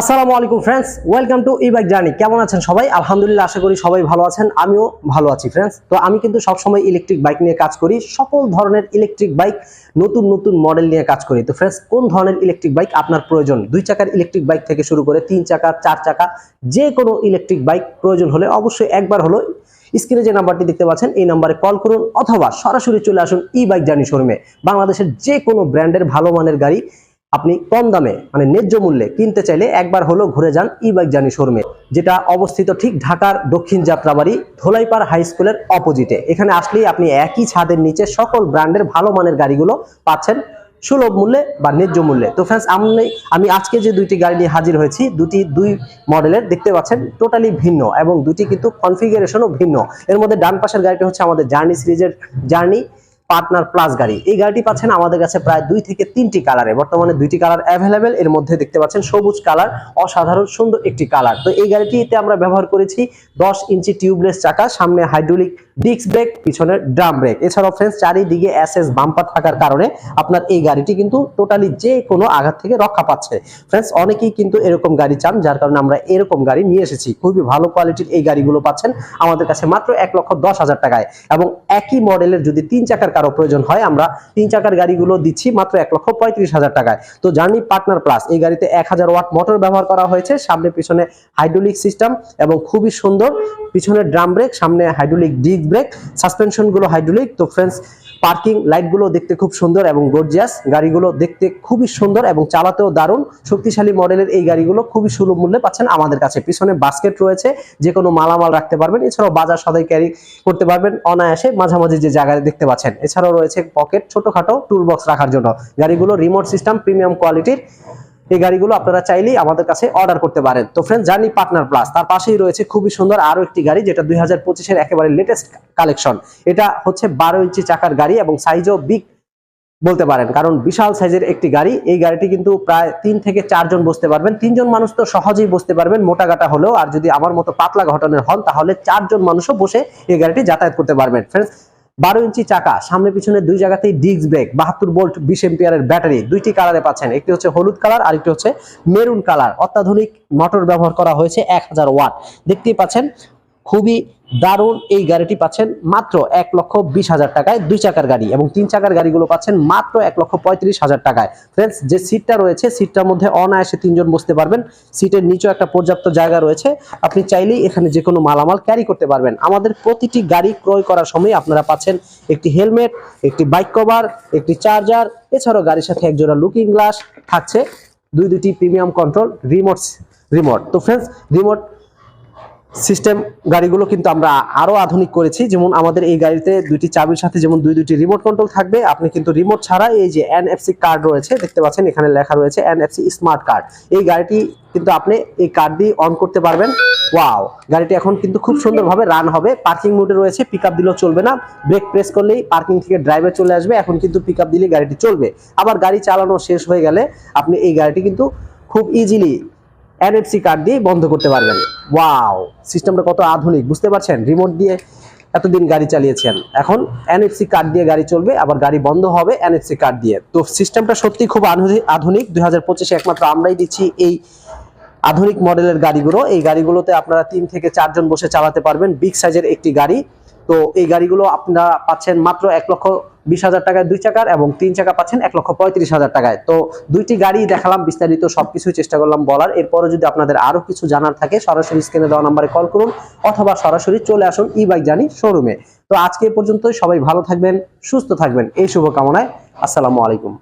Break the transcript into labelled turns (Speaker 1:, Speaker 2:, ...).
Speaker 1: আসসালামু আলাইকুম friends welcome to E bike journey কেমন আছেন সবাই? আলহামদুলিল্লাহ, আশা করি সবাই ভালো আছেন। আমিও ভালো আছি ফ্রেন্ডস তো আমি কিন্তু সবসময় ইলেকট্রিক বাইক নিয়ে কাজ করি। সকল ধরনের ইলেকট্রিক বাইক নতুন নতুন মডেল নিয়ে কাজ করি। তো ফ্রেন্ডস কোন ধরনের ইলেকট্রিক বাইক আপনার প্রয়োজন? দুই চাকার ইলেকট্রিক বাইক থেকে শুরু করে তিন চাকা, চার চাকা যে কোনো ইলেকট্রিক বাইক প্রয়োজন হলে অবশ্যই একবার হলো স্ক্রিনে যে নাম্বারটি দেখতে পাচ্ছেন, এই নাম্বারে কল করুন অথবা সরাসরি চলে আসুন ই বাইক জার্নি শোরুমে বাংলাদেশের যে কোনো ব্র্যান্ডের ভালো মানের গাড়ি আপনি কম দামে মানে ন্যায্য মূল্যে কিনতে চাইলে একবার হলো ঘুরে যান ই বাইক জার্নি শোরুমে, যেটা অবস্থিত ঠিক ঢাকার দক্ষিণ যাত্রাবাড়ি ধোলাইপাড় হাই স্কুলের অপোজিটে। এখানে আসলেই আপনি একই ছাদের নিচে সকল ব্র্যান্ডের ভালো মানের গাড়িগুলো পাচ্ছেন সুলভ মূল্যে বা ন্যায্য মূল্যে। তো ফ্রেন্ডস আমি আমি আজকে যে দুইটি গাড়ি নিয়ে হাজির হয়েছি, দুটি দুই মডেলের দেখতে পাচ্ছেন টোটালি ভিন্ন এবং দুটি কিন্তু কনফিগারেশনও ভিন্ন। এর মধ্যে ডান পাশের গাড়িটা হচ্ছে আমাদের জার্নি সিরিজের জার্নি। পার্টনার প্লাস গাড়ি। এই গাড়িটি পাচ্ছেন আমাদের কাছে প্রায় দুই থেকে তিনটি কালারে। বর্তমানে দুইটি কালার অ্যাভেলেবেল এর মধ্যে দেখতে পাচ্ছেন সবুজ কালার, অসাধারণ, সুন্দর একটি কালার। তো এই গাড়িটিতে আমরা ব্যবহার করেছি দশ ইঞ্চি টিউবলেস চাকা, সামনে হাইড্রোলিক ডিস্ক ব্রেক পিছনে ড্রাম ব্রেক এছাড়াও ফ্রেন্ডস চারিদিকে এসএস বাম্পার থাকার কারণে আপনার এই গাড়িটি কিন্তু টোটালি যে কোনো আঘাত থেকে রক্ষা পাচ্ছে। ফ্রেন্ডস অনেকেই কিন্তু এরকম গাড়ি চান, যার কারণে আমরা এরকম গাড়ি নিয়ে এসেছি। খুবই ভালো কোয়ালিটির এই গাড়িগুলো পাচ্ছেন আমাদের কাছে মাত্র এক লক্ষ দশ হাজার টাকায়। এবং একই মডেলের যদি তিন চাকার কারও প্রয়োজন হয়, আমরা তিন চাকার গাড়িগুলো দিচ্ছি মাত্র এক লক্ষ পঁয়ত্রিশ হাজার টাকায়। তো জার্নি পার্টনার প্লাস এই গাড়িতে এক হাজার ওয়াট মোটর ব্যবহার করা হয়েছে। সামনে পিছনে হাইড্রোলিক সিস্টেম এবং খুবই সুন্দর পিছনে ড্রাম ব্রেক সামনে হাইড্রোলিক ডিস্ক ব্রেক সাসপেনশনগুলো হাইড্রোলিক তো ফ্রেন্ডস পার্কিং লাইটগুলো দেখতে খুব সুন্দর এবং গর্জিয়াস গাড়িগুলো দেখতে খুবই সুন্দর এবং চালাতেও দারুণ। শক্তিশালী মডেলের এই গাড়িগুলো খুবই সুলভ মূল্যে পাচ্ছেন আমাদের কাছে। পিছনে বাস্কেট রয়েছে যে কোনো মালামাল রাখতে পারবেন। এছাড়াও বাজার সদাই ক্যারি করতে পারবেন অনায়াসে মাঝামাঝি যে জায়গায় দেখতে পাচ্ছেন। এছাড়াও রয়েছে পকেট ছোটখাটো টুল বক্স রাখার জন্য। গাড়িগুলো রিমোট সিস্টেম প্রিমিয়াম কোয়ালিটির এই গাড়িগুলো আপনারা চাইলেই আমাদের কাছে অর্ডার করতে পারেন। তো ফ্রেন্ড জার্নি পার্টনার প্লাস তার পাশেই রয়েছে খুবই সুন্দর আরও একটি গাড়ি, যেটা দুই হাজার পঁচিশের একেবারে লেটেস্ট কালেকশন এটা হচ্ছে বারো ইঞ্চি চাকার গাড়ি এবং সাইজও বিগ বলতে পারেন, কারণ বিশাল সাইজের একটি গাড়ি। এই গাড়িটি কিন্তু প্রায় তিন থেকে চারজন বসতে পারবেন। তিনজন মানুষ তো সহজেই বসতে পারবেন, মোটা গাটা হলেও। আর যদি আমার মতো পাতলা ঘটনের হন, তাহলে চারজন মানুষও বসে এই গাড়িটি যাতায়াত করতে পারবেন। ফ্রেন্ডস বারো ইঞ্চি চাকা, সামনে পিছনে দুই জায়গাতেই ডিস্ক ব্রেক বাহাত্তর বোল্ট বিশ এম্পিয়ারের ব্যাটারি দুইটি কালারে পাচ্ছেন। একটি হচ্ছে হলুদ কালার আর একটি হচ্ছে মেরুন কালার অত্যাধুনিক মোটর ব্যবহার করা হয়েছে এক হাজার ওয়াট দেখতেই পাচ্ছেন খুবই দারুণ এই গাড়িটি পাচ্ছেন মাত্র এক লক্ষ বিশ হাজার টাকায় দুই চাকার গাড়ি এবং তিন চাকার গাড়িগুলো পাচ্ছেন মাত্র এক লক্ষ পঁয়ত্রিশ হাজার টাকায়। ফ্রেন্ডস যে সিটটা রয়েছে সিটটার মধ্যে অনায়াসে তিনজন বসতে পারবেন। সিটের নিচেও একটা পর্যাপ্ত জায়গা রয়েছে। আপনি চাইলেই এখানে যে কোনো মালামাল ক্যারি করতে পারবেন। আমাদের প্রতিটি গাড়ি ক্রয় করার সময় আপনারা পাচ্ছেন একটি হেলমেট একটি বাইক কভার একটি চার্জার এছাড়াও গাড়ির সাথে একজোড়া লুকিং গ্লাস থাকছে। দুই দুটি প্রিমিয়াম কন্ট্রোল রিমোট রিমোট তো ফ্রেন্ডস রিমোট সিস্টেম গাড়িগুলো কিন্তু আমরা আরও আধুনিক করেছি। যেমন আমাদের এই গাড়িতে দুইটি চাবির সাথে যেমন দুই দুটি রিমোট কন্ট্রোল থাকবে, আপনি কিন্তু রিমোট ছাড়া এই যে এনএফসি কার্ড রয়েছে, দেখতে পাচ্ছেন এখানে লেখা রয়েছে এনএফসি স্মার্ট কার্ড এই গাড়িটি কিন্তু আপনি এই কার্ড দিয়ে অন করতে পারবেন। ওয়াও গাড়িটি এখন কিন্তু খুব সুন্দরভাবে রান হবে। পার্কিং মোডে রয়েছে পিক আপ দিলেও চলবে না। ব্রেক প্রেস করলেই পার্কিং থেকে ড্রাইভে চলে আসবে। এখন কিন্তু পিক আপ গাড়িটি চলবে। আবার গাড়ি চালানো শেষ হয়ে গেলে আপনি এই গাড়িটি কিন্তু খুব ইজিলি এনএফসি কার্ড দিয়ে বন্ধ করতে পারবেন। ওয়াও সিস্টেমটা কত আধুনিক, বুঝতে পারছেন? রিমোট দিয়ে এতদিন গাড়ি চালিয়েছেন। এখন এনএফসি কার্ড দিয়ে গাড়ি চলবে, আবার গাড়ি বন্ধ হবে এনএফসি কার্ড দিয়ে। তো সিস্টেমটা সত্যি খুব আধুনিক- দুই হাজার পঁচিশে একমাত্র আমরাই দিচ্ছি এই আধুনিক মডেলের গাড়িগুলো। এই গাড়িগুলোতে আপনারা তিন থেকে চারজন বসে চালাতে পারবেন। বিগ সাইজের একটি গাড়ি। তো এই গাড়িগুলো আপনারা পাচ্ছেন মাত্র এক লক্ষ বিশ হাজার টাকায় দুই চাকার এবং তিন চাকা পাচ্ছেন এক লক্ষ পঁয়ত্রিশ হাজার টাকায়। তো দুইটি গাড়ি দেখালাম, বিস্তারিত সবকিছুই চেষ্টা করলাম বলার। এরপরে যদি আপনাদের আরও কিছু জানার থাকে, সরাসরি স্ক্রিনে দেওয়া নাম্বারে কল করুন অথবা সরাসরি চলে আসুন ই বাইক জানি শোরুমে তো আজকে পর্যন্তই, সবাই ভালো থাকবেন, সুস্থ থাকবেন, এই শুভকামনায়। আসসালামু আলাইকুম।